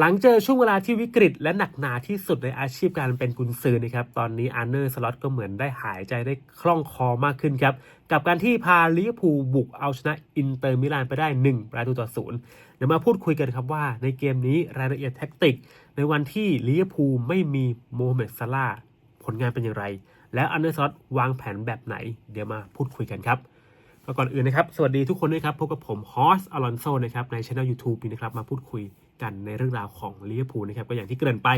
หลังเจอช่วงเวลาที่วิกฤตและหนักหนาที่สุดในอาชีพการเป็นกุนซือนะครับตอนนี้อาร์เนอร์สล็อตก็เหมือนได้หายใจได้คล่องคอมากขึ้นครับ กับการที่พาลิเวอร์พูลบุกเอาชนะอินเตอร์มิลานไปได้ 1 ประตูต่อศูนย์เดี๋ยวมาพูดคุยกันครับว่าในเกมนี้รายละเอียดแท็กติก ในวันที่ลิเวอร์พูลไม่มีโมฮัมเหม็ดซาลาผลงานเป็นอย่างไร แล้วอาร์เนอร์สล็อตวางแผนแบบไหน เดี๋ยวมาพูดคุยกันครับก็ก่อนอื่นนะครับสวัสดีทุกคนด้วยครับพบกับผมฮอสอลอนโซนะครับในช่ anel YouTube นี้นะครับมาพูดคุย กันในเรื่องราวของลิเวอร์พูลนะครับก็อย่างที่เกริ่นไป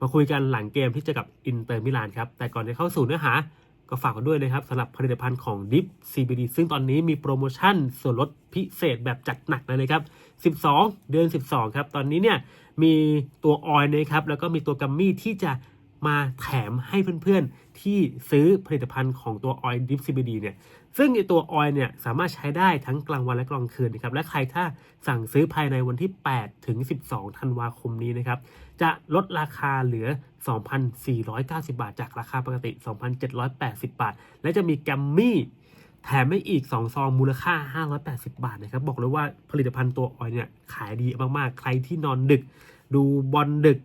มาคุยกันหลังเกมที่จะกับอินเตอร์มิลานครับแต่ก่อนจะเข้าสู่เนื้อหาก็ฝากกันด้วยนะครับสำหรับผลิตภัณฑ์ของ Dip CBD ซึ่งตอนนี้มีโปรโมชั่นส่วนลดพิเศษแบบจัดหนักเลยนะครับ 12 เดือน 12 ครับ ตอนนี้เนี่ยมีตัวออยล์นะครับแล้วก็มีตัวกัมมี่ที่จะ มาแถมให้เพื่อนๆ ที่ซื้อผลิตภัณฑ์ของตัวออยล์ Dip CBD เนี่ยซึ่งไอตัวออยล์เนี่ยสามารถใช้ได้ทั้งกลางวันและกลางคืนนะครับและใครถ้าสั่งซื้อภายในวันที่ 8 ถึง 12 ธันวาคมนี้นะครับจะลดราคาเหลือ 2,490 บาท จากราคาปกติ 2,780 บาท และจะมีแกมมี่แถมให้อีก 2 ซองมูลค่า 580 บาทนะครับ บอกเลยว่าผลิตภัณฑ์ตัวออยล์เนี่ยขายดีมากๆ ใครที่นอนดึก ดูบอลดึก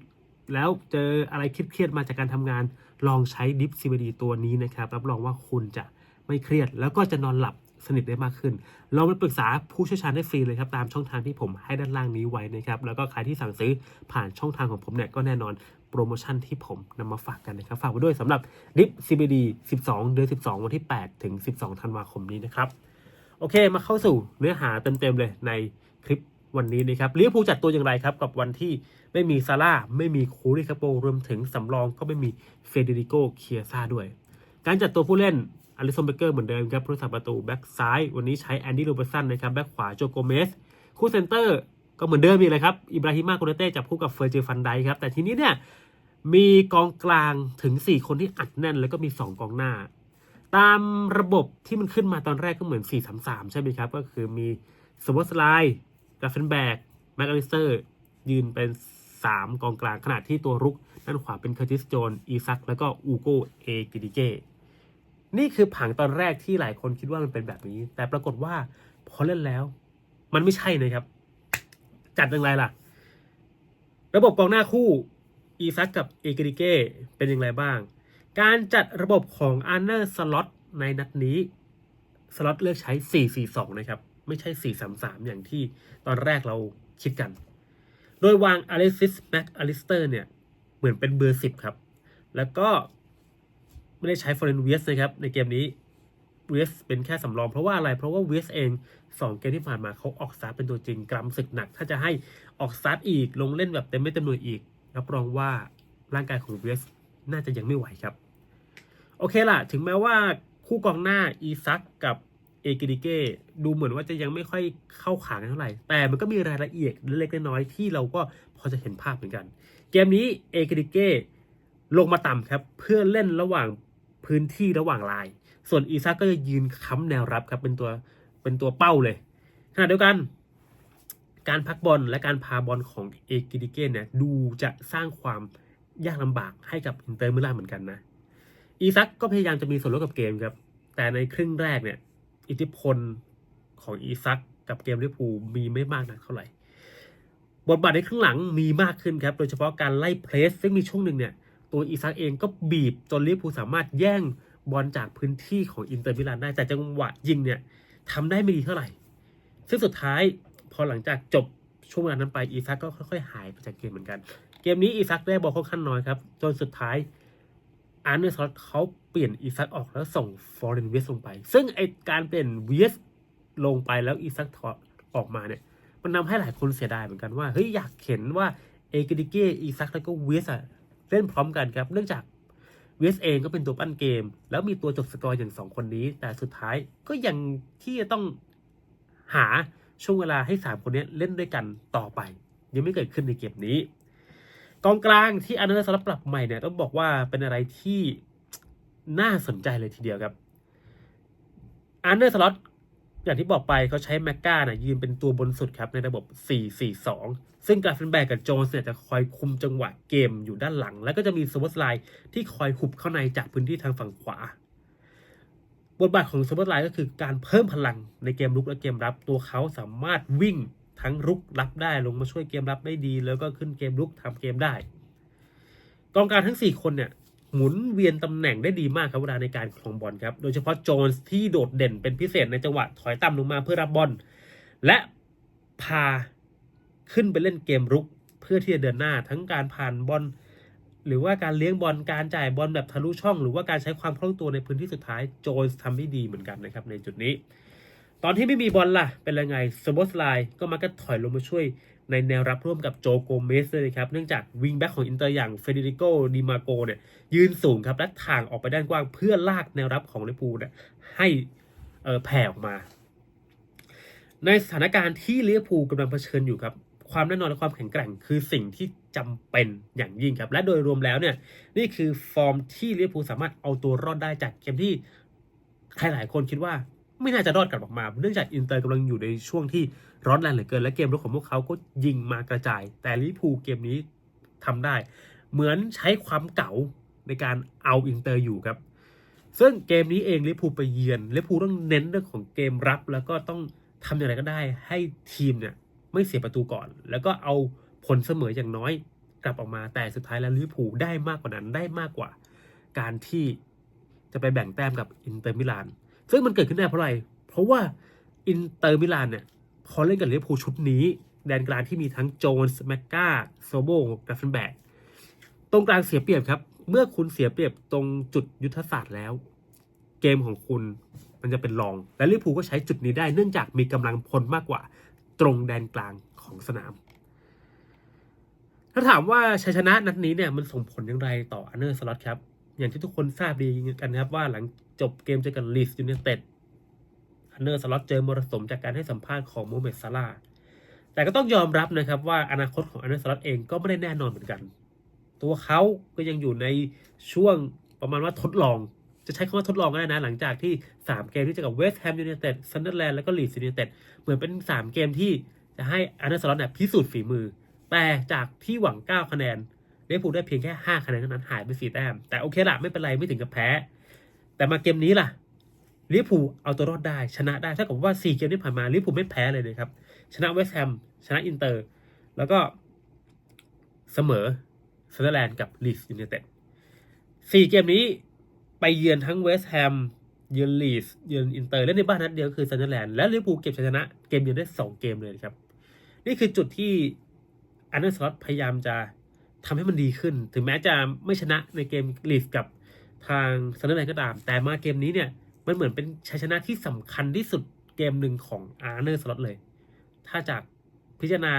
แล้วเจออะไรเครียดๆมาจากการทำงาน ลองใช้ดิฟซีบดีตัวนี้นะครับ รับรองว่าคุณจะไม่เครียด แล้วก็จะนอนหลับสนิทได้มากขึ้นลองไปปรึกษาผู้เชี่ยวชาญได้ฟรีเลยครับตามช่องทางที่ผมให้ด้านล่างนี้ไว้นะครับ แล้วก็ใครที่สั่งซื้อผ่านช่องทางของผมเนี่ยก็แน่นอนโปรโมชั่นที่ผมนำมาฝากกันนะครับ ฝากไว้ด้วยสำหรับดิฟ CBD 12 เดือน 12 วันที่ 8 ถึง 12 ธันวาคมนี้นะครับ โอเคมาเข้าสู่เนื้อหาเต็มๆเลยในคลิปวันนี้นะครับลิเวอร์พูลจัดตัวอย่างไรครับกับวันที่ ไม่มีซาร่าไม่มีคูริคาโปรวมถึงสำรองก็ไม่มีเฟเดริโกเคียซ่าด้วย การจัดตัวผู้เล่นอลิซอนเบเกอร์เหมือนเดิมครับผู้รักษาประตูแบ็กซ้ายวันนี้ใช้แอนดี้โรเบร์สันนะครับแบ็กขวาโจโกเมสคู่เซนเตอร์ก็เหมือนเดิมอีกเลยครับอิบราฮิมาโกเนเต้จับคู่กับเฟอร์เจอฟันไดครับแต่ทีนี้เนี่ยมีกองกลางถึง 4 คนที่อัดแน่น แล้วก็มี 2 กองหน้า ตามระบบที่มันขึ้นมาตอนแรกก็เหมือน 4-3-3 ใช่ไหมครับ ก็คือมีสวอตไลน์กาเฟนแบกแม็กอลิสเตอร์ ยืนเป็น 3 กองกลางขณะที่ตัวรุกด้านขวาเป็นเคอร์ติสโจนอีซัก แล้วก็อูโกเอกิดิเกนี่คือผังตอนแรกที่หลายคนคิดว่ามันเป็นแบบนี้ แต่ปรากฏว่าพอเล่นแล้ว มันไม่ใช่นะครับ จัดอย่างไรล่ะ ระบบกองหน้าคู่อีซักกับเอกิดิเกเป็นอย่างไรบ้าง การจัดระบบของอันเนอร์สล็อตในนัดนี้สล็อตเลือกใช้ 4-4-2 นะครับ ไม่ใช่ 4-3-3 อย่างที่ตอนแรกเราคิดกัน โดยวางอ l เลซิสแม็กอลิสเตอร์เนี่ย เหมือนเป็นเบอร์10ครับ แล้วก็ไม่ได้ใช้ฟอร์เรนเวสนะครับ ในเกมนี้เวสเป็นแค่สำรองเพราะว่าอะไร เพราะว่าเวสเอง 2 เกมที่ผ่านมาเขาออกสตาร์เป็นตัวจริงกรำศึกหนัก ถ้าจะให้ออกสตาร์อีกลงเล่นแบบเต็มไม่เต็มหน่วยอีก รับรองว่าร่างกายของเวสน่าจะยังไม่ไหวครับ โอเคล่ะ ถึงแม้ว่าคู่กองหน้าอีซักกับ เอกิดิเกดูเหมือนว่าจะยังไม่ค่อยเข้าขากันเท่าไหร่ แต่มันก็มีรายละเอียดเล็กๆน้อยๆที่เราก็พอจะเห็นภาพเหมือนกัน เกมนี้เอกิดิเกลงมาต่ำครับ เพื่อเล่นระหว่างพื้นที่ระหว่างลาย ส่วนอีซักก็จะยืนค้ำแนวรับครับเป็นตัวเป็นตัวเป้าเลยขณะเดียวกัน การพักบอลและการพาบอลของเอกิดิเกเนี่ยดูจะสร้างความยากลำบากให้กับอินเตอร์มิลานเหมือนกันนะ อีซักก็พยายามจะมีส่วนร่วมกับเกมครับ แต่ในครึ่งแรกเนี่ย อิทธิพลของอีซักกับเกมลิเวอร์พูลมีไม่มากนักเท่าไหร่ บทบาทในครึ่งหลังมีมากขึ้นครับ โดยเฉพาะการไล่เพรสซึ่งมีช่วงหนึ่งเนี่ย ตัวอีซักเองก็บีบจนลิเวอร์พูลสามารถแย่งบอลจากพื้นที่ของอินเตอร์มิลานได้ แต่จังหวะยิงเนี่ยทำได้ไม่ดีเท่าไหร่ ซึ่งสุดท้ายพอหลังจากจบช่วงเวลานั้นไปอีซักก็ค่อยๆหายไปจากเกมเหมือนกัน เกมนี้อีซักได้บอลค่อนข้างน้อยครับ จนสุดท้าย อาร์เนอร์สล็อตเขาเปลี่ยนอีซักออกแล้วส่งฟอร์เรนเวสลงไป ซึ่งไอการเปลี่ยนเวสลงไปแล้วอีซักถอดออกมาเนี่ยมันทำให้หลายคนเสียดายเหมือนกันว่าเฮ้ยอยากเห็นว่าเอกดิเกอีซักแล้วก็เวสอะเล่นพร้อมกันครับ เนื่องจากเวสเองก็เป็นตัวปั้นเกม แล้วมีตัวจบสกอร์อย่างสองคนนี้ แต่สุดท้ายก็ยังที่จะต้องหาช่วงเวลาให้สามคนนี้เล่นด้วยกันต่อไป ยังไม่เกิดขึ้นในเกมนี้ กองกลางที่อันเดอร์สลับปรับใหม่เนี่ยต้องบอกว่าเป็นอะไรที่น่าสนใจเลยทีเดียวครับอันเดอร์สล็อตอย่างที่บอกไปเขาใช้แมกกาเนี่ยยืนเป็นตัวบนสุดครับในระบบ 4-4-2 ซึ่งกราฟเฟนแบกกับโจนส์เนี่ยจะคอยคุมจังหวะเกมอยู่ด้านหลัง แล้วก็จะมีสวอตไลน์ที่คอยหุบเข้าในจากพื้นที่ทางฝั่งขวา บทบาทของสวอตไลน์ก็คือการเพิ่มพลังในเกมรุกและเกมรับ ตัวเขาสามารถวิ่ง ทั้งรุกรับได้ลงมาช่วยเกมรับได้ดี แล้วก็ขึ้นเกมรุกทำเกมได้กองกางทั้ง 4 คนเนี่ยหมุนเวียนตำแหน่งได้ดีมากครับเวลาในการครองบอลครับ โดยเฉพาะโจนส์ที่โดดเด่นเป็นพิเศษในจังหวะถอยต่ำลงมาเพื่อรับบอลและพาขึ้นไปเล่นเกมรุก เพื่อที่จะเดินหน้าทั้งการผ่านบอลหรือว่าการเลี้ยงบอลการจ่ายบอลแบบทะลุช่อง หรือว่าการใช้ความคล่องตัวในพื้นที่สุดท้ายโจนส์ทำได้ดีเหมือนกันนะครับในจุดนี้ ตอนที่ไม่มีบอลล่ะ เป็นยังไงสโบสไลก็มักจะถอยลงมาช่วยในแนวรับร่วมกับโจโกเมสเลยครับ เนื่องจากวิงแบ็กของอินเตอร์อย่างเฟเดริโกดิมาโกเนี่ยยืนสูงครับ และถ่างออกไปด้านกว้างเพื่อลากแนวรับของลิปูเนี่ยให้เออแผ่ออกมา ในสถานการณ์ที่ลิเวอร์พูลกำลังเผชิญอยู่ครับ ความแน่นอนและความแข็งแกร่งคือสิ่งที่จำเป็นอย่างยิ่งครับ และโดยรวมแล้วเนี่ยนี่คือฟอร์มที่ลิเวอร์พูลสามารถเอาตัวรอดได้จากเกมที่ใครหลายคนคิดว่า ไม่น่าจะรอดกลับออกมา เนื่องจากอินเตอร์กำลังอยู่ในช่วงที่ร้อนแรงเหลือเกิน และเกมรุกของพวกเขาก็ยิงมากระจาย แต่ลิพูเกมนี้ทำได้ เหมือนใช้ความเก่าในการเอาอินเตอร์อยู่ครับ ซึ่งเกมนี้เองลิพูไปเยือนลิพูต้องเน้นเรื่องของเกมรับ แล้วก็ต้องทำอย่างไรก็ได้ ให้ทีมเนี่ยไม่เสียประตูก่อน แล้วก็เอาผลเสมออย่างน้อยกลับออกมาแต่สุดท้ายแล้วลิพูได้มากกว่านั้นได้มากกว่า การที่จะไปแบ่งแต้มกับอินเตอร์มิลาน ซึ่งมันเกิดขึ้นได้เพราะอะไร เพราะว่าอินเตอร์มิลานเนี่ยพอเล่นกับลิเวอร์พูลชุดนี้ แดนกลางที่มีทั้งโจนส์แมกกาโซโบดัฟเฟนแบกตรงกลางเสียเปรียบครับ เมื่อคุณเสียเปรียบตรงจุดยุทธศาสตร์แล้ว เกมของคุณมันจะเป็นรอง และลิเวอร์พูลก็ใช้จุดนี้ได้เนื่องจากมีกำลังพลมากกว่า ตรงแดนกลางของสนาม ถ้าถามว่าชัยชนะนัดนี้เนี่ยมันส่งผลอย่างไรต่ออันเนอร์สล็อตครับ อย่างที่ทุกคนทราบดีกันนะครับว่าหลังจบเกมเจอกับลีสยูไนเต็ดอันเนอร์สล็อตเจอมรสุมจากการให้สัมภาษณ์ของโมเมดซาลาแต่ก็ต้องยอมรับนะครับว่าอนาคตของอันเนอร์สล็อตเองก็ไม่ได้แน่นอนเหมือนกัน ตัวเขาก็ยังอยู่ในช่วงประมาณว่าทดลอง จะใช้คำว่าทดลองก็ได้นะ หลังจากที่ 3 เกมที่เจอกับเวสต์แฮมยูไนเต็ดซันเดอร์แลนด์แล้วก็ลีดยูไนเต็ดเหมือนเป็น 3 เกมที่จะให้อันเดอร์สล็อตเนี่ยพิสูจน์ฝีมือ แต่จากที่หวัง 9 คะแนน ลิเวอร์พูลได้เพียงแค่5คะแนนเท่านั้นหายไป4แต้มแต่โอเคละไม่เป็นไรไม่ถึงกับแพ้ แต่มาเกมนี้ล่ะลิเวอร์พูลเอาตัวรอดได้ชนะได้ถ้ากับว่า 4 เกมที่ผ่านมาลิเวอร์พูลไม่แพ้เลยนะครับชนะเวสต์แฮมชนะอินเตอร์ แล้วก็เสมอซันเดอร์แลนด์กับลีดยูไนเต็ดสี่เกมนี้ไปเยือนทั้งเวสต์แฮมเยือนลีดเยือนอินเตอร์และในบ้านนัดเดียวคือซันเดอร์แลนด์และลิเวอร์พูลเก็บชัยชนะเกมเดียวได้สองเกมเลยครับ นี่คือจุดที่อันเดอร์สล็อตพยายามจะ ทำให้มันดีขึ้น ถึงแม้จะไม่ชนะในเกมลีดกับทางซันเดอร์แลนด์ก็ตาม แต่มาเกมนี้เนี่ยมันเหมือนเป็นชัยชนะที่สำคัญที่สุดเกมหนึ่งของอาร์เนอร์สล็อตเลย ถ้าจากพิจารณา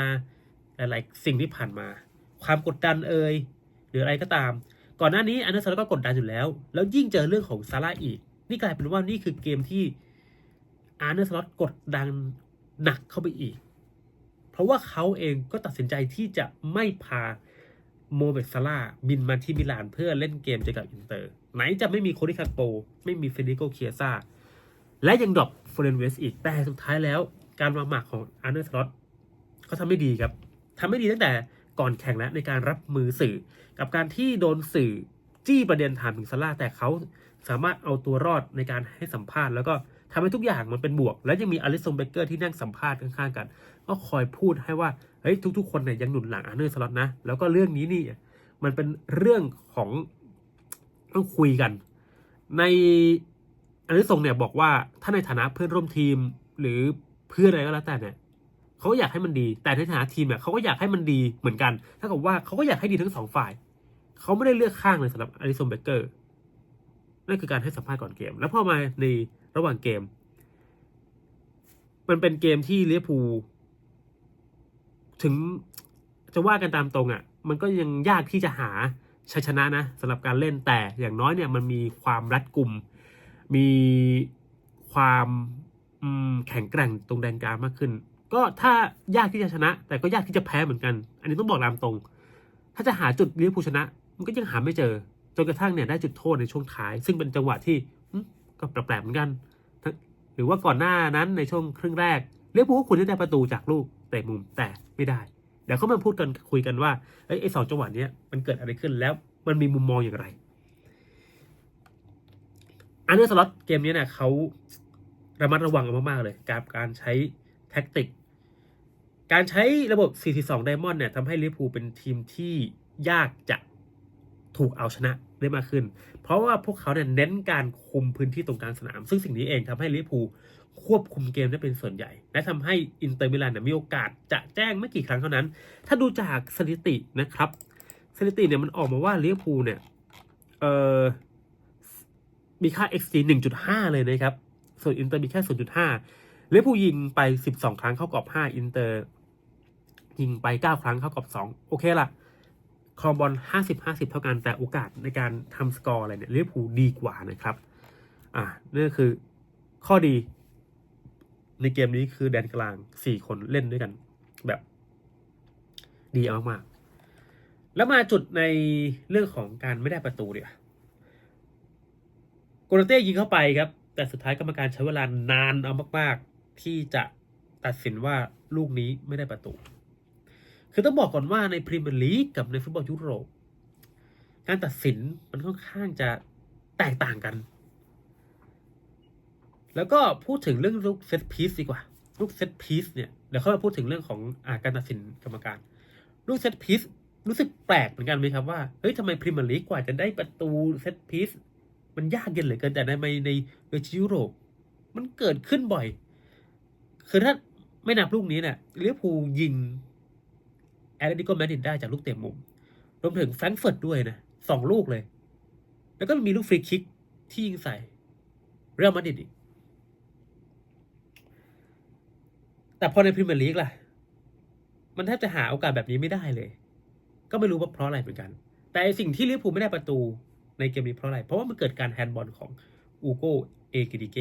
หลายๆสิ่งที่ผ่านมา ความกดดันเอ่ยหรืออะไรก็ตาม ก่อนหน้านี้อันเดอร์สล็อตก็กดดันอยู่แล้ว แล้วยิ่งเจอเรื่องของซาร่าอีก นี่กลายเป็นว่านี่คือเกมที่อาร์เนอร์สล็อตกดดันหนักเข้าไปอีก เพราะว่าเขาเองก็ตัดสินใจที่จะไม่พา โมเมดซาร่าบินมาที่มิลานเพื่อเล่นเกมเจอกับอินเตอร์ ไหนจะไม่มีโคดิคาโป ไม่มีเฟเดริโกเคียซาและยังดรอปฟอเรนเวสอีกแต่สุดท้ายแล้ว การวางหมากของอาร์เนอร์สล็อตเขาทำไม่ดีครับทำไม่ดีตั้งแต่ก่อนแข่งแล้วในการรับมือสื่อ กับการที่โดนสื่อจี้ประเด็นถามถึงซาร่าแต่เขาสามารถเอาตัวรอดในการให้สัมภาษณ์ แล้วก็ทำให้ทุกอย่างมันเป็นบวก และยังมีอลิสซงเบเกอร์ที่นั่งสัมภาษณ์ข้างๆกัน ก็คอยพูดให้ว่า เฮ้ยทุกๆคนเนี่ยยังหนุนหลังอาร์เนอร์สล็อตนะ แล้วก็เรื่องนี้นี่มันเป็นเรื่องของต้องคุยกัน ในอลิสซงเนี่ยบอกว่าถ้าในฐานะเพื่อนร่วมทีมหรือเพื่อนอะไรก็แล้วแต่เนี่ยเขาอยากให้มันดี แต่ในฐานะทีมเนี่ยเขาก็อยากให้มันดีเหมือนกันถ้ากับว่าเขาก็อยากให้ดีทั้งสองฝ่ายเขาไม่ได้เลือกข้างเลยสำหรับอลิสซงเบเกอร์นั่นคือการให้สัมภาษณ์ก่อนเกม แล้วพอมาในระหว่างเกม มันเป็นเกมที่เวอร์พู ถึงจะว่ากันตามตรงอะ่ะ มันก็ยังยากที่จะหาชัยชนะนะสำหรับการเล่นแต่อย่างน้อยเนี่ยมันมีความรัดกุม มีความแข็งแกร่งตรงแดนกลางมากขึ้น ก็ถ้ายากที่จะชนะ แต่ก็ยากที่จะแพ้เหมือนกัน อันนี้ต้องบอกตามตรง ถ้าจะหาจุดเลิเวอร์พูลชนะ มันก็ยังหาไม่เจอ จนกระทั่งเนี่ยได้จุดโทษในช่วงท้าย ซึ่งเป็นจังหวะที่ก็แปลกๆเหมือนกัน หรือว่าก่อนหน้านั้นในช่วงครึ่งแรก เวอร์พูลก็ควรจะได้ประตูจากลูกเตะมุมแต่ไม่ได้เดี๋ยวเขามาพูดกันคุยกันว่าไอ้สองจังหวะเนี้ยมันเกิดอะไรขึ้นแล้วมันมีมุมมองอย่างไรอันเดอร์สล็อตเกมนี้เนี่ยเขาระมัดระวังกันมาก ๆ เลยกับการใช้แท็กติก การใช้ระบบ4-4-2 Diamond เนี่ยทำให้ลิเวอร์พูลเป็นทีมที่ยากจะถูกเอาชนะได้มากขึ้น เพราะว่าพวกเขาเนี่ยเน้นการคุมพื้นที่ตรงกลางสนาม ซึ่งสิ่งนี้เองทำให้ลิเวอร์พูล ควบคุมเกมได้เป็นส่วนใหญ่ และทำให้อินเตอร์มิลานมีโอกาสจะแจ้งไม่กี่ครั้งเท่านั้น ถ้าดูจากสถิตินะครับ สถิติเนี่ยมันออกมาว่าลิเวอร์พูลเนี่ยเอ่อมีค่า xG 1.5 เลยนะครับ ส่วนอินเตอร์มีแค่ 0.5ลิเวอร์พูยิงไป 12 ครั้งเข้ากรอบ 5 อินเตอร์ยิงไป 9 ครั้งเข้ากรอบ 2 โอเคละครองบอล 50-50 เท่ากันแต่โอกาสในการทำสกอร์อะไรเนี่ยลิเวอร์พูลดีกว่านะครับ อ่านี่คือข้อดี ในเกมนี้คือแดนกลาง4คนเล่นด้วยกัน แบบ ดีมากๆ แล้วมาจุดในเรื่องของการไม่ได้ประตูเนี่ยโกลเต้ยิงเข้าไปครับ แต่สุดท้ายกรรมการใช้เวลานานเอามาก ๆ ที่จะตัดสินว่าลูกนี้ไม่ได้ประตู คือต้องบอกก่อนว่าในพรีเมียร์ลีกกับในฟุตบอลยุโรป การตัดสินมันค่อนข้างจะแตกต่างกัน แล้วก็พูดถึงเรื่องลูกเซตพีซดีกว่า ลูกเซตพีซเนี่ยเดี๋ยวเข้ามาพูดถึงเรื่องของอาการตัดสินกรรมการ ลูกเซตพีซรู้สึกแปลกเหมือนกันไหมครับว่า เฮ้ยทำไมพรีเมียร์ลีกกว่าจะได้ประตูเซตพีซมันยากเย็นเหลือเกินแต่ในในเวทียุโรป มันเกิดขึ้นบ่อย คือถ้าไม่นับลูกนี้เนี่ยลิเวอร์พูลยิงแอตเลติโกแมาดริดได้จากลูกเตะมุมรวมถึงแฟรงก์เฟิร์ตด้วยนะสองลูกเลย แล้วก็มีลูกฟรีคิกที่ยิงใส่เรอัลมาดริดอีก แต่พอในพรีเมียร์ลีกล่ะ มันแทบจะหาโอกาสแบบนี้ไม่ได้เลย ก็ไม่รู้ว่าเพราะอะไรเหมือนกัน แต่สิ่งที่ลิเวอร์พูลไม่ได้ประตูในเกมนี้เพราะอะไร เพราะว่ามันเกิดการแฮนด์บอลของอูโกเอกิดิเก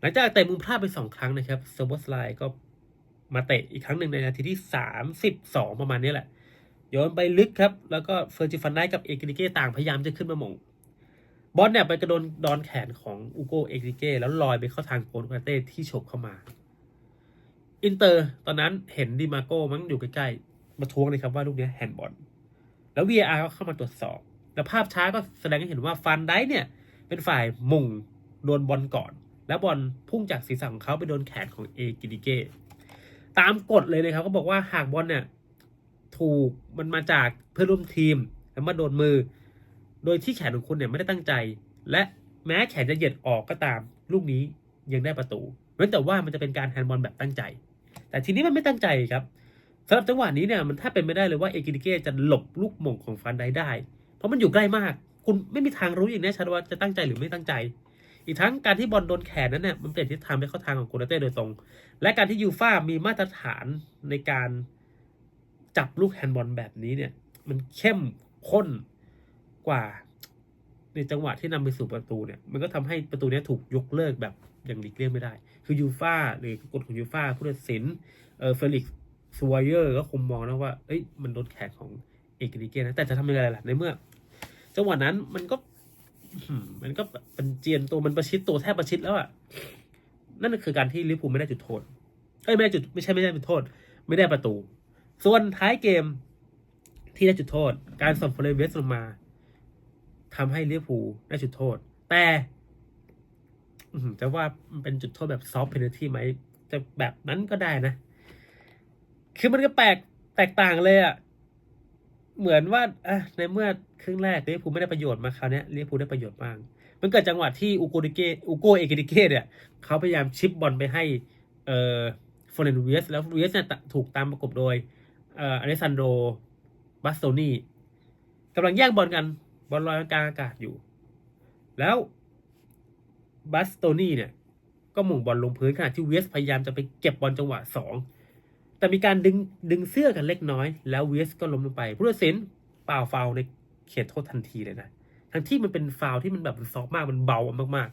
หลังจากเตะมุมพลาดไปสองครั้งนะครับเซอร์บอสไลก็มาเตะอีกครั้งหนึ่งในนาทีที่สามสิบสองประมาณนี้แหละโยนไปลึกครับ แล้วก็เฟอร์จิฟันไนกับเอกิดิเกต่างพยายามจะขึ้นมาหม่ง บอลเนี่ยไปกระโดนดอนแขนของอูโกเอกิดิเก้แล้วลอยไปเข้าทางโกนคาเต้ที่ฉกเข้ามา อินเตอร์ตอนนั้นเห็นดิมาโก้มั้งอยู่ใกล้ๆมาทวงเลยครับว่าลูกนี้แฮนด์บอลแล้ว VAR ก็เข้ามาตรวจสอบ แล้วภาพช้าก็แสดงให้เห็นว่าฟันได้เนี่ย เป็นฝ่ายมุงโดนบอลก่อน แล้วบอลพุ่งจากศีรษะของเขาไปโดนแขนของเอกิดิเก้ตามกฎเลยนะครับเขาบอกว่าหากบอลเนี่ย ถูกมันมาจากเพื่อนร่วมทีมแล้วมาโดนมือ โดยที่แขนของคุณเนี่ยไม่ได้ตั้งใจ และแม้แขนจะเหยียดออกก็ตาม ลูกนี้ยังได้ประตูเว้นแต่ว่ามันจะเป็นการแฮนด์บอลแบบตั้งใจ แต่ทีนี้มันไม่ตั้งใจครับสำหรับจังหวะนี้เนี่ยมันถ้าเป็นไม่ได้เลยว่าเอกิดิเกจะหลบลูกหม่งของฟันไดได้ เพราะมันอยู่ใกล้มาก คุณไม่มีทางรู้อย่างแน่ชัดว่าจะตั้งใจหรือไม่ตั้งใจ อีกทั้งการที่บอลโดนแขนนั้นเนี่ยมันเปลี่ยนทิศทางไปเข้าทางของโกลเต้โดยตรง และการที่ยูฟ่ามีมาตรฐานในการจับลูกแฮนด์บอลแบบนี้เนี่ยมันเข้มข้น กว่า ในจังหวะที่นำไปสู่ประตูเนี่ย มันก็ทำให้ประตูนี้ถูกยกเลิกแบบอย่างหลีกเลี่ยงไม่ได้ คือยูฟ่าหรือกฎของยูฟ่าผู้ตัดสินเออเฟลิกซ์ซูวเยอร์ก็คงมองนะว่า เอ้ย มันโดนแขนของเอกดิเกนะ แต่จะทำยังไงล่ะ ในเมื่อ จังหวะนั้นมันก็ มันก็เป็นเจียนตัวมันประชิดตัวแทบประชิดแล้วอะนั่นคือการที่ลิเวอร์พูลไม่ได้จุดโทษ เอ้ยไม่ได้จุดไม่ใช่ไม่ได้จุดโทษ ไม่ได้ประตู ส่วนท้ายเกมที่ได้จุดโทษ การส่งฟอเรเวสลงมา ทำให้ลิเวอร์พูลได้จุดโทษ แต่จะว่ามันเป็นจุดโทษแบบซอฟต์เพนนัลตี้ไหมจะแบบนั้นก็ได้นะ คือมันก็แปลกแตกต่างเลยอะเหมือนว่าอะในเมื่อครึ่งแรกลิเวอร์พูลไม่ได้ประโยชน์มาคราวนี้ยลิเวอร์พูลได้ประโยชน์บ้าง มันเกิดจังหวะที่อูโกดิเกอูโกเอกิดิเกเนี่ยเขาพยายามชิปบอลไปให้ เอ่อฟอร์เรนเวียสแล้วเวียสเนี่ยถูกตามประกบโดยเอ่ออเลซันโดบัสโตนีกำลังแย่งบอลกัน บอลลอยกลางอากาศอยู่ แล้วบัสโตนี่เนี่ย ก็หม่งบอลลงพื้นขณะที่เวสพยายามจะไปเก็บบอลจังหวะสองแต่มีการดึงดึงเสื้อกันเล็กน้อย แล้วเวสก็ล้มลงไปผู้ตัดสินเปล่าฟาวในเขตโทษทันทีเลยนะทั้งที่มันเป็นฟาวที่มันแบบซอฟมากมันเบามาก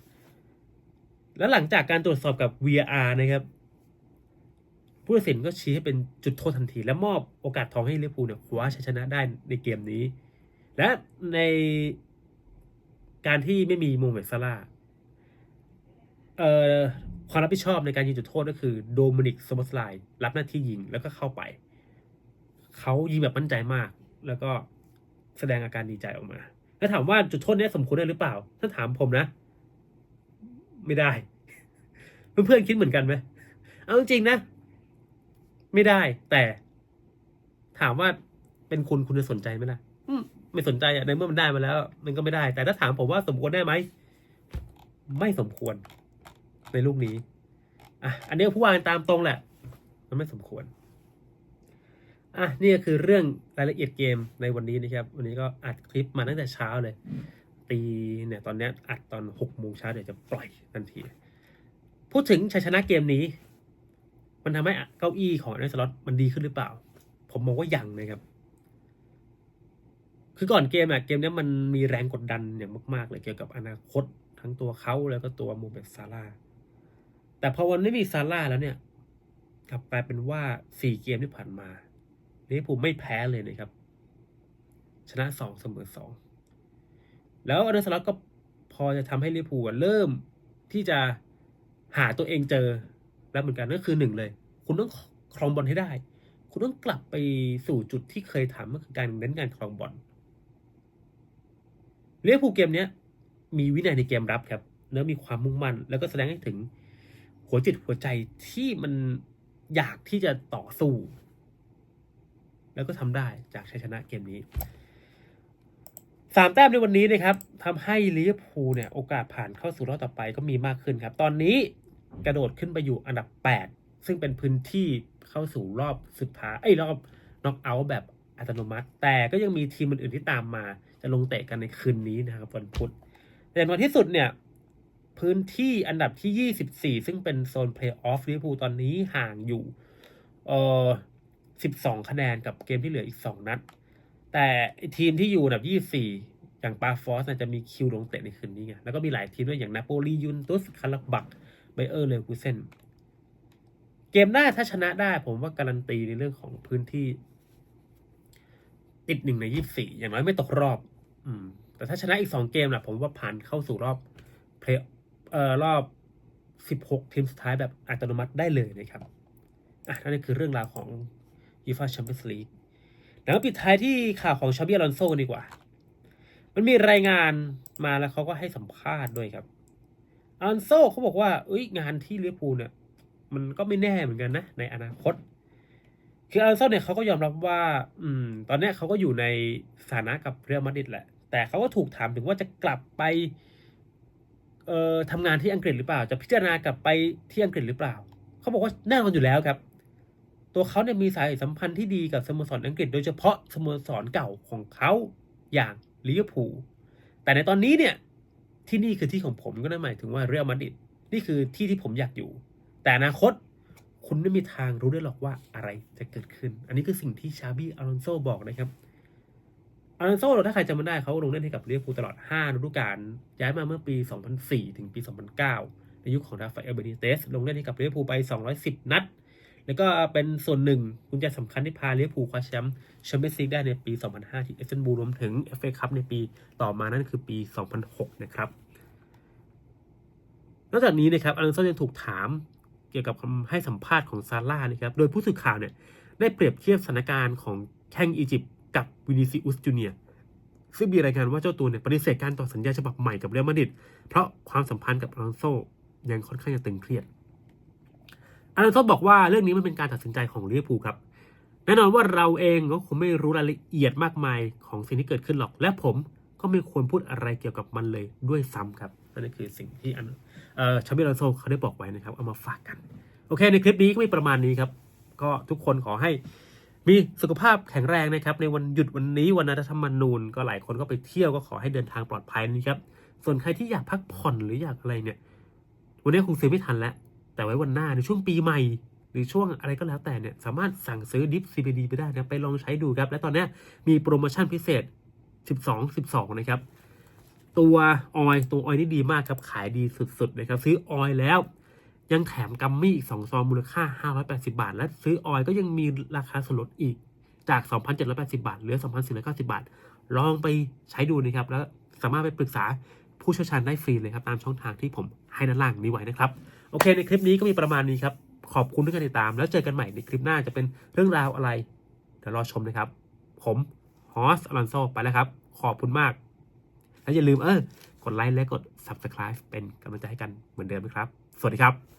ๆ แล้วหลังจากการตรวจสอบกับ VR นะครับผู้ตัดสินก็ชี้ให้เป็นจุดโทษทันที และมอบโอกาสทองให้ลิเวอร์พูลเนี่ยคว้าชัยชนะได้ในเกมนี้ และในการที่ไม่มีโมเมนซาร่าเอ่อความรับผิดชอบในการยิงจุดโทษก็คือโดมินิกสมอสไลน์รับหน้าที่ยิงแล้วก็เข้าไป เขายิงแบบมั่นใจมาก แล้วก็แสดงอาการดีใจออกมา แล้วถามว่าจุดโทษนี้สมควรได้หรือเปล่า ถ้าถามผมนะ ไม่ได้ เพื่อนๆคิดเหมือนกันไหมเอาจริงนะ ไม่ได้แต่ถามว่าเป็นคุณคุณจะสนใจไหมล่ะ ไม่สนใจอะในเมื่อมันได้มาแล้ว มันก็ไม่ได้ แต่ถ้าถามผมว่าสมควรได้ไหม ไม่สมควร ในลูกนี้ อะ อันนี้ผู้ว่ากันตามตรงแหละ มันไม่สมควร อะ นี่ก็คือเรื่องรายละเอียดเกมในวันนี้นะครับ วันนี้ก็อัดคลิปมาตั้งแต่เช้าเลย ตีเนี่ย ตอนนี้อัดตอนหกโมงเช้าเดี๋ยวจะปล่อยทันที พูดถึงชัยชนะเกมนี้ มันทำให้เก้าอี้ของในสล็อตมันดีขึ้นหรือเปล่า ผมมองว่ายังนะครับ คือก่อนเกมอะเกมนี้มันมีแรงกดดันอย่างมาก ๆ เลยเกี่ยวกับอนาคตทั้งตัวเขาแล้วก็ตัวโมเมดซาร่าแต่พอวันไม่มีซาร่าแล้วเนี่ยกลับกลายเป็นว่าสี่เกมที่ผ่านมาลิเวอร์พูลไม่แพ้เลยนะครับ ชนะสองเสมอสองแล้วอเดอร์สล็อตก็พอจะทำให้ลิเวอร์พูลเริ่มที่จะหาตัวเองเจอแล้วเหมือนกันนั่นคือหนึ่งเลย คุณต้องครองบอลให้ได้ คุณต้องกลับไปสู่จุดที่เคยทำก็คือการเน้นการครองบอล ลิเวอร์พูลเกมเนี้ยมีวินัยในเกมรับครับ แล้วมีความมุ่งมั่น แล้วก็แสดงให้ถึงหัวจิตหัวใจที่มันอยากที่จะต่อสู้ แล้วก็ทำได้จากชัยชนะเกมนี้สามแต้มในวันนี้นะครับทำให้ลิเวอร์พูลเนี่ยโอกาสผ่านเข้าสู่รอบต่อไปก็มีมากขึ้นครับ ตอนนี้กระโดดขึ้นไปอยู่อันดับ 8 ซึ่งเป็นพื้นที่เข้าสู่รอบสุดท้ายไอ้ยรอบน็อกเอาท์แบบอัตโนมัติ แต่ก็ยังมีทีมอื่นๆที่ตามมา จะลงเตะกันในคืนนี้นะครับวันพุธแต่ในวันที่สุดเนี่ย พื้นที่อันดับที่ 24 ซึ่งเป็นโซนเพลย์ออฟลิเวอร์พูลตอนนี้ห่างอยู่เอ่อ12 คะแนนกับเกมที่เหลืออีก 2 นัด แต่ทีมที่อยู่อันดับ 24 อย่างปาฟอสจะมีคิวลงเตะในคืนนี้ไงแล้วก็มีหลายทีมด้วยอย่างนาโปลียูนตุสคาราบักไบเออร์เลกูเซนเกมหน้าถ้าชนะได้ผมว่าการันตีในเรื่องของพื้นที่ ติดหนึ่งใน24อย่างน้อยไม่ตกรอบ อืม แต่ถ้าชนะอีก2เกมล่ะ ผมว่าผ่านเข้าสู่รอบเพลย์เอ่อรอบ16ทีมสุดท้ายแบบอัตโนมัติได้เลยนะครับ อะนั่นคือเรื่องราวของยูฟาแชมเปี้ยนส์ลีกแล้วปิดท้ายที่ข่าวของชาบิอลอนโซดีกว่า มันมีรายงานมาแล้วเขาก็ให้สัมภาษณ์ด้วยครับอลอนโซเขาบอกว่าเอ้ยงานที่ลิเวอร์พูลเนี่ย มันก็ไม่แน่เหมือนกันนะ ในอนาคต คืออลอนโซเนี่ยเขาก็ยอมรับว่า อืม ตอนนี้เขาก็อยู่ในสถานะกับเรอัลมาดริดแหละ แต่เขาก็ถูกถามถึงว่าจะกลับไปเอ่อทำงานที่อังกฤษหรือเปล่า จะพิจารณากลับไปที่อังกฤษหรือเปล่า เขาบอกว่าแน่นอนอยู่แล้วครับ ตัวเขาเนี่ยมีสายสัมพันธ์ที่ดีกับสโมสรอังกฤษ โดยเฉพาะสโมสรเก่าของเขาอย่างลิเวอร์พูลแต่ในตอนนี้เนี่ยที่นี่คือที่ของผมก็นั่นหมายถึงว่าเรอัลมาดริดนี่คือที่ที่ผมอยากอยู่ แต่อนาคตคุณไม่มีทางรู้ได้หรอกว่าอะไรจะเกิดขึ้น อันนี้คือสิ่งที่ชาบี้อลอนโซบอกนะครับ อลอนโซถ้าใครจำไม่ได้เขาลงเล่นให้กับลิเวอร์พูตลอด 5 ฤดูกาลย้ายมาเมื่อปี 2004 ถึงปี 2009 ในยุคของราฟาเอลเบนิเตส ลงเล่นให้กับลิเวอร์พูไป 210 นัด แล้วก็เป็นส่วนหนึ่งกุญแจสำคัญที่พาลิเวอร์พูคว้าแชมป์แชมเปี้ยนส์ลีกได้ในปี 2005 ที่เอสเซนบูลรวมถึง FA คัพในปีต่อมานั่นคือปี 2006 นะครับ นอกจากนี้นะครับอันโซยังถูกถามเกี่ยวกับคำให้สัมภาษณ์ของซาร่านะครับโดยผู้สื่อข่าวเนี่ยได้เปรียบเทียบสถานการณ์ของแข้งอียิปต์ กับวินิซิอุสจูเนียซึ่งมีรายงานว่าเจ้าตัวเนี่ยปฏิเสธการต่อสัญญาฉบับใหม่กับเรอัลมาดริดเพราะความสัมพันธ์กับอลันโซยังค่อนข้างจะตึงเครียดอลันโซบอกว่าเรื่องนี้มันเป็นการตัดสินใจของลิเวอร์พูลครับแน่นอนว่าเราเองก็คงไม่รู้รายละเอียดมากมายของสิ่งที่เกิดขึ้นหรอก และผมก็ไม่ควรพูดอะไรเกี่ยวกับมันเลยด้วยซ้ำครับนั่นคือสิ่งที่อันเอ่อชาบิลอนโซเขาได้บอกไว้นะครับเอามาฝากกัน โอเค ในคลิปนี้ก็มีประมาณนี้ครับ ก็ทุกคนขอให้ มีสุขภาพแข็งแรงนะครับ ในวันหยุดวันนี้วันรัฐธรรมนูญ ก็หลายคนก็ไปเที่ยวก็ขอให้เดินทางปลอดภัยนะครับ ส่วนใครที่อยากพักผ่อนหรืออยากอะไรเนี่ย วันนี้คงซื้อไม่ทันแล้วแต่ไว้วันหน้าในช่วงปีใหม่ หรือช่วงอะไรก็แล้วแต่เนี่ยสามารถสั่งซื้อดิฟ CBD ไปได้นะไปลองใช้ดูครับ และตอนนี้มีโปรโมชั่นพิเศษ 12 12 นะครับ ตัวออยตัวออยนี่ดีมากครับขายดีสุดๆนะครับซื้อออยแล้ว ยังแถมกัมมี่อีก 2 ซองมูลค่า 580 บาท และซื้อออยก็ยังมีราคาส่วนลดอีกจาก 2,780 บาท เหลือ 2,490 บาท ลองไปใช้ดูนะครับ แล้วสามารถไปปรึกษาผู้เชี่ยวชาญได้ฟรีเลยครับ ตามช่องทางที่ผมให้ด้านล่างนี้ไว้นะครับ โอเค ในคลิปนี้ก็มีประมาณนี้ครับ ขอบคุณที่การติดตาม แล้วเจอกันใหม่ในคลิปหน้าจะเป็นเรื่องราวอะไร เดี๋ยวรอชมนะครับ ผมฮอสอลันโซไปแล้วครับ ขอบคุณมาก และอย่าลืมเออกดไลค์และกด subscribe เป็นกำลังใจให้กันเหมือนเดิมนะครับ สวัสดีครับ